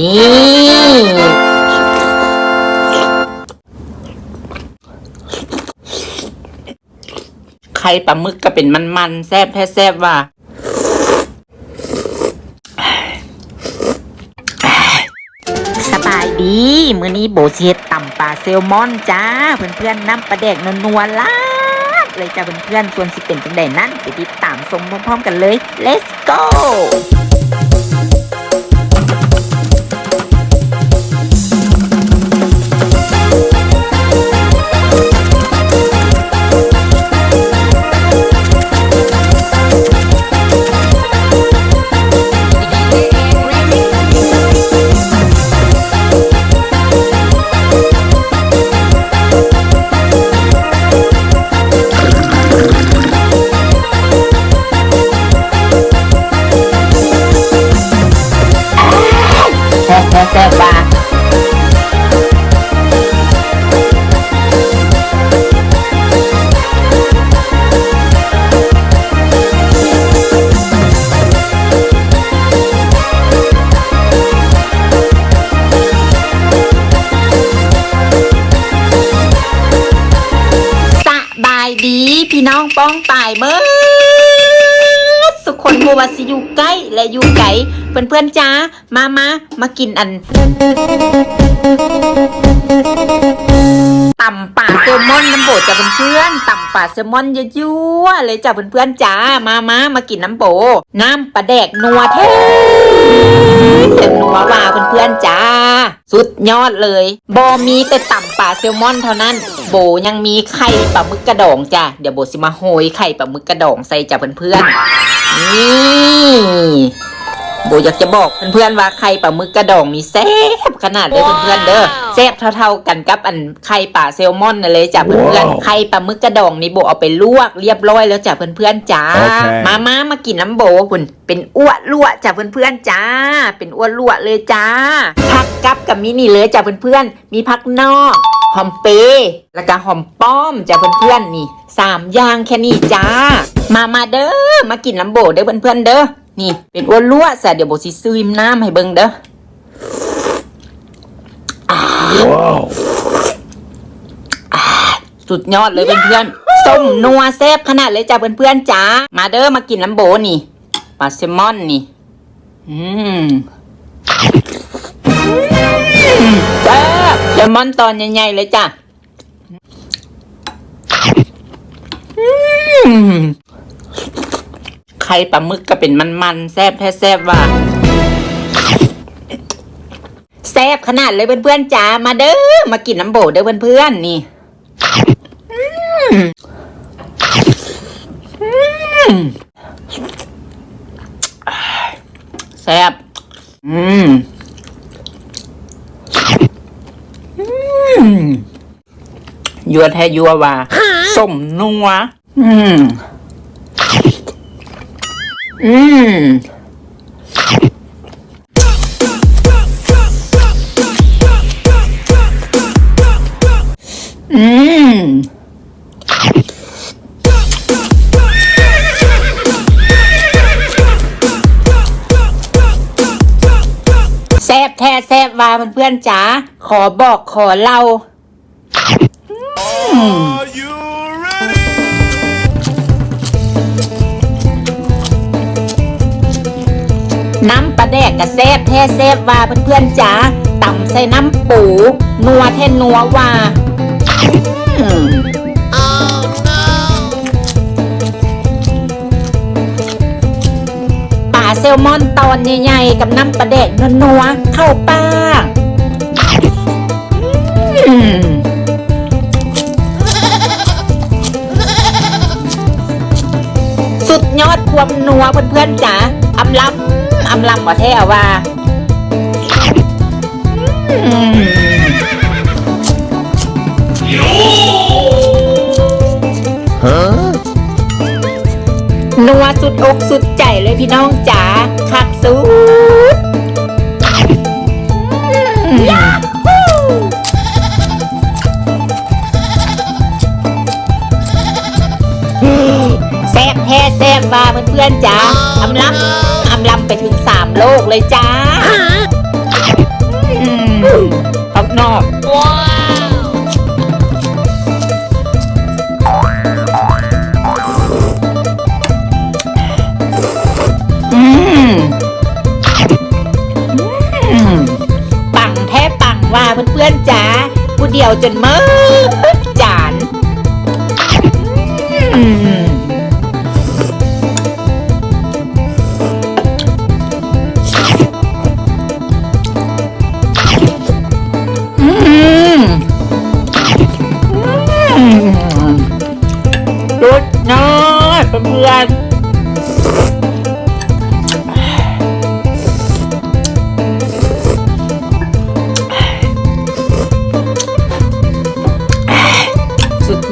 นี่ ไข่ปลาหมึกก็เป็นมันๆ แซ่บแท้แซ่บว่ะสบายดี มื้อนี้โบเชตต่ำปลาแซลมอนจ้า เพื่อนๆน้ำปลาแดกนัวๆลาดเลยจ้าเพื่อนๆส่วนสิเป็นจังใดนั้นไปติดตามชมพร้อมๆกันเลย let's go แซ่บแซ่บว่ะสบายดีพี่น้องป้องปายเบิด สุขคนบัวาสิอยู่ใกล้และอยู่ไกลเพื่อนเพื่อนๆจ้ามามามากินอัน มอนน้ำโบจ้ะเพื่อนๆต่ำป่าแซลมอนยั่วๆเลยจ้ะเพื่อนๆจ้ามามามากินน้ำโบ น้ำปลาแดกนัวเท่เต็มนัวว่าเพื่อนๆจ้า สุดยอดเลยบอมีแต่ต่ำป่าแซลมอนเท่านั้น โบยังมีไข่ปลาหมึกกระดองจ้ะเดี๋ยวโบสิมาโหยไข่ปลาหมึกกระดองใส่จ้ะเพื่อนๆนี่ โบอยากจะบอกเพื่อนๆว่าไข่ปลาหมึกกระดองมีแซ่บขนาดเลยเพื่อนๆเด้อแซ่บเท่าๆกันกับอันไข่ปลาแซลมอนนั่นเลยจ้ะเพื่อนๆไข่ปลาหมึกกระดองนี่โบเอาไปลวกเรียบร้อยแล้วจ้ะเพื่อนๆจ้าโอเคมามามากินน้ำโบคุณเป็นอ้วลวกจ้ะเพื่อนๆจ้า เป็นอ้วลวกเลยจ้าผักกับกับมินี่เลยจ้ะเพื่อนๆมีผักนอกหอมเปย์แล้วก็หอมป้อมจ้ะเพื่อนๆนี่สามอย่างแค่นี้จ้า มามาเด้อมากินน้ำโบเด้อเพื่อนๆเด้อ นี่เป็นอ้วนลวกซะเดี๋ยวโบสิซื้อน้ำให้เบิ่งเด้อ Wow. สุดยอดเลยเพื่อนๆส้มนัวแซ่บขนาดเลยจ้ะเพื่อนๆจ้ามาเด้อมากินน้ำโบนี่ปลาแซลมอนนี่ อืมอืมแซ่บแซลมอนตอนใหญ่ๆเลยจ้ะอืม ไข่ปลาหมึกก็เป็นมันๆแซ่บแท้แซ่บว่ะแซ่บขนาดเลยเพื่อนๆจ้ามาเด้อมากินน้ำโบเด้อเพื่อนๆนี่แซ่บอืมอืมยัวแท้ยัวว่าส้มนัวอืม อืมอืมแซบแท้แซบวาเพื่อนๆจ๋าขอบอกขอเล่า Are you น้ำปลาแดกกับแซบแท้แซบว่าเพื่อนๆจ๋าต่ำใส่น้ำปู นัวแท้นัวว่าปลาแซลมอนตอนใหญ่ๆกับน้ำปลาแดกนัวๆเข้าปาสุดยอดความนัวเพื่อนๆจ๋าอำลำอำลำกว่าแท้ว่าอืมนัวสุดอกสุดใจเลยพี่น้องจ๋าคักสุดอืมแซ่บแท้แซ่บว่าเพื่อนๆจ๋าอำลำอำลำไปถึงสามโลกเลยจ้าอืมนอกว้าอืปังแท้ปังว่าเพื่อนๆจ๋าผู้เดียวจนเมื่อจาน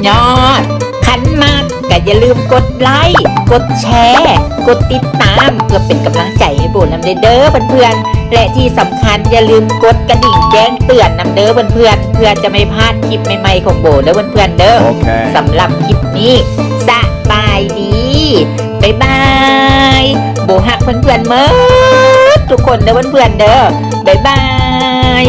ยอด ขันมากก็อย่าลืมกดไลค์ กดแชร์ กดติดตาม เพื่อเป็นกำลังใจให้โบนำเด้อเพื่อนๆ และที่สำคัญอย่าลืมกดกระดิ่งแจ้งเตือนนำเด้อเพื่อนๆ เพื่อจะไม่พลาดคลิปใหม่ๆของโบเด้อเพื่อนๆเด้อ Okay. สำหรับคลิปนี้สบายดีบ๊ายบาย โบหักเพื่อนๆเมื่อทุกคนเด้อเพื่อนๆเด้อบ๊ายบาย